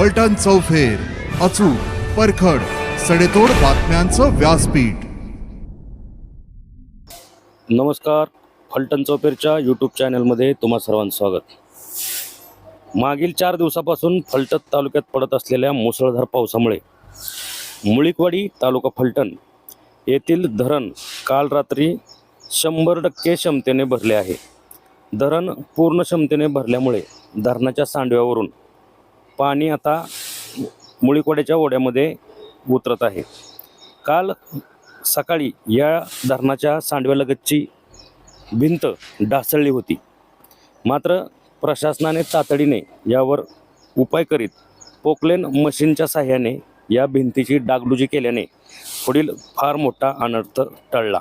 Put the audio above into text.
फलटण चौफेर अचूक परखड सडेतोड बातम्यांचं व्यासपीठ. नमस्कार फलटण चौफेरच्या यूट्यूब चॅनलमध्ये तुम्हा सर्वांचं स्वागत. मागील चार दिवसापासून फलटण तालुक्यात पडत असलेल्या मुसळधार पावसामुळे मुळीकवाडी तालुका फलटण येथील धरण काल रात्री शंभर टक्के क्षमतेने भरले आहे. धरण पूर्ण क्षमतेने भरल्यामुळे धरणाच्या सांडव्यावरून पाणी आता मुळीकोड्याच्या ओढ्यामध्ये उतरत आहे. काल सकाळी या धरणाच्या सांडव्यालगतची भिंत ढासळली होती. मात्र प्रशासनाने तातडीने यावर उपाय करीत पोकलेन मशीनच्या साह्याने या भिंतीची डागडुजी केल्याने पुढील फार मोठा अनर्थ टळला.